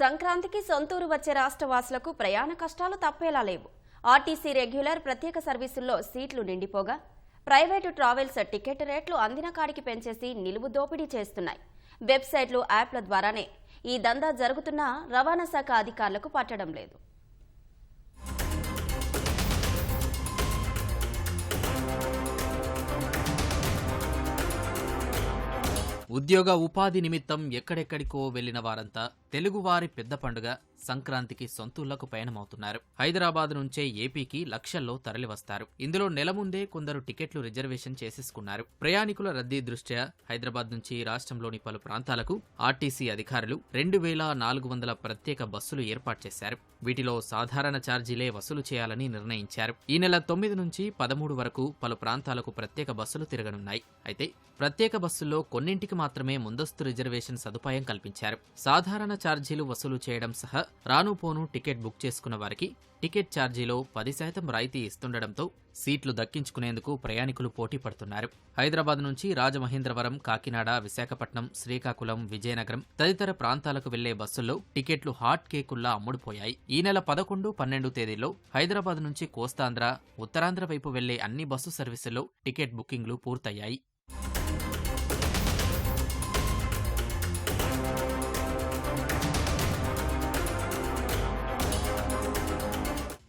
సంక్రాంతికి సొంతూరు వచ్చే రాష్ట్ర వాసులకు ప్రయాణ కష్టాలు తప్పేలా లేవు. ఆర్టీసీ రెగ్యులర్ ప్రత్యేక సర్వీసుల్లో సీట్లు నిండిపోగా ప్రైవేటు ట్రావెల్స్ టికెట్ రేట్లు అందిన కాడికి పెంచేసి నిలువు దోపిడీ చేస్తున్నాయి. వెబ్సైట్లు యాప్ల ద్వారానే ఈ దందా జరుగుతున్నా రవాణా శాఖ అధికారులకు పట్టడం లేదు. ఉద్యోగ ఉపాధి నిమిత్తం ఎక్కడెక్కడికో వెళ్ళిన వారంతా తెలుగువారి పెద్ద పండుగ. సంక్రాంతికి సొంతూళ్ళకు పయనమవుతున్నారు. హైదరాబాద్ నుంచే ఏపీకి లక్షల్లో తరలివస్తారు. ఇందులో నెల ముందే కొందరు టికెట్లు రిజర్వేషన్ చేసేసుకున్నారు. ప్రయాణికుల రద్దీ దృష్ట్యా హైదరాబాద్ నుంచి రాష్ట్రంలోని పలు ప్రాంతాలకు ఆర్టీసీ అధికారులు రెండు వేల నాలుగు వందల ప్రత్యేక బస్సులు ఏర్పాటు చేశారు. వీటిలో సాధారణ ఛార్జీలే వసూలు చేయాలని నిర్ణయించారు. ఈ నెల తొమ్మిది నుంచి పదమూడు వరకు పలు ప్రాంతాలకు ప్రత్యేక బస్సులు తిరగనున్నాయి. అయితే ప్రత్యేక బస్సుల్లో కొన్నింటికి మాత్రమే ముందస్తు రిజర్వేషన్ సదుపాయం కల్పించారు. సాధారణ ఛార్జీలు వసూలు చేయడం సహా రాను పోను టికెట్ బుక్ చేసుకున్న వారికి టికెట్ ఛార్జీలో పది శాతం రాయితీ ఇస్తుండటంతో సీట్లు దక్కించుకునేందుకు ప్రయాణికులు పోటీ పడుతున్నారు. హైదరాబాద్ నుంచి రాజమహేంద్రవరం కాకినాడ విశాఖపట్నం శ్రీకాకుళం విజయనగరం తదితర ప్రాంతాలకు వెళ్ళే బస్సుల్లో టికెట్లు హాట్ కేకుల్లా అమ్ముడుపోయాయి. ఈ నెల పదకొండు పన్నెండు తేదీల్లో హైదరాబాద్ నుంచి కోస్తాంధ్ర ఉత్తరాంధ్ర వైపు వెళ్ళే అన్ని బస్సు సర్వీసుల్లో టికెట్ బుకింగ్లు పూర్తయ్యాయి.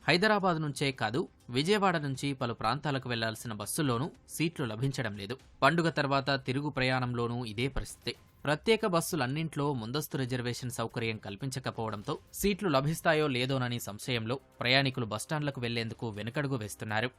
హైదరాబాద్ నుంచే కాదు విజయవాడ నుంచి పలు ప్రాంతాలకు వెళ్ళాల్సిన బస్సుల్లోనూ సీట్లు లభించడం లేదు. పండుగ తర్వాత తిరుగు ప్రయాణంలోనూ ఇదే పరిస్థితి. ప్రత్యేక బస్సులన్నింట్లో ముందస్తు రిజర్వేషన్ సౌకర్యం కల్పించకపోవడంతో సీట్లు లభిస్తాయో లేదోనని సంశయంలో ప్రయాణికులు బస్టాండ్లకు వెళ్ళేందుకు వెనుకడుగు వేస్తున్నారు.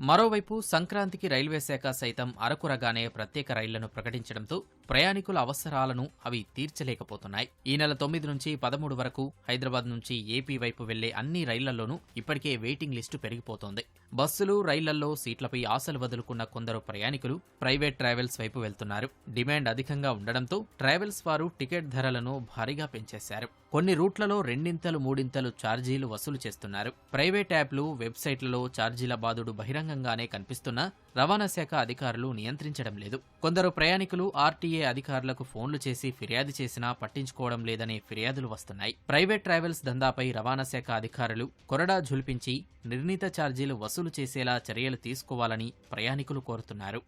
మరోవైపు సంక్రాంతికి రైల్వే శాఖ సైతం అరకురగానే ప్రత్యేక రైళ్ళను ప్రకటించడంతో ప్రయాణికుల అవసరాలను అవి తీర్చలేకపోతున్నాయి. ఈ నెల తొమ్మిది నుంచి పదమూడు వరకు హైదరాబాద్ నుంచి ఏపీ వైపు వెళ్ళే అన్ని రైళ్ళలోనూ ఇప్పటికే వెయిటింగ్ లిస్టు పెరిగిపోతోంది. బస్సులు రైళ్ళలో సీట్లపై ఆశలు వదులుకున్న కొందరు ప్రయాణికులు ప్రైవేట్ ట్రావెల్స్ వైపు వెళ్తున్నారు. డిమాండ్ అధికంగా ఉండడంతో ట్రావెల్స్ వారు టికెట్ ధరలను భారీగా పెంచేశారు. కొన్ని రూట్లలో రెండింతలు మూడింతలు ఛార్జీలు వసూలు చేస్తున్నారు. ప్రైవేట్ యాప్లు వెబ్సైట్లలో ఛార్జీల బాదుడు బహిరంగంగానే కనిపిస్తున్నా రవాణా శాఖ అధికారులు నియంత్రించడం లేదు. కొందరు ప్రయాణికులు ఆర్టీఏ అధికారులకు ఫోన్లు చేసి ఫిర్యాదు చేసినా పట్టించుకోవడం లేదనే ఫిర్యాదులు వస్తున్నాయి. ప్రైవేట్ ట్రావెల్స్ దందాపై రవాణా శాఖ అధికారులు కొరడా ఝుల్పించి నిర్ణీత ఛార్జీలు వసూలు చేసేలా చర్యలు తీసుకోవాలని ప్రయాణికులు కోరుతున్నారు.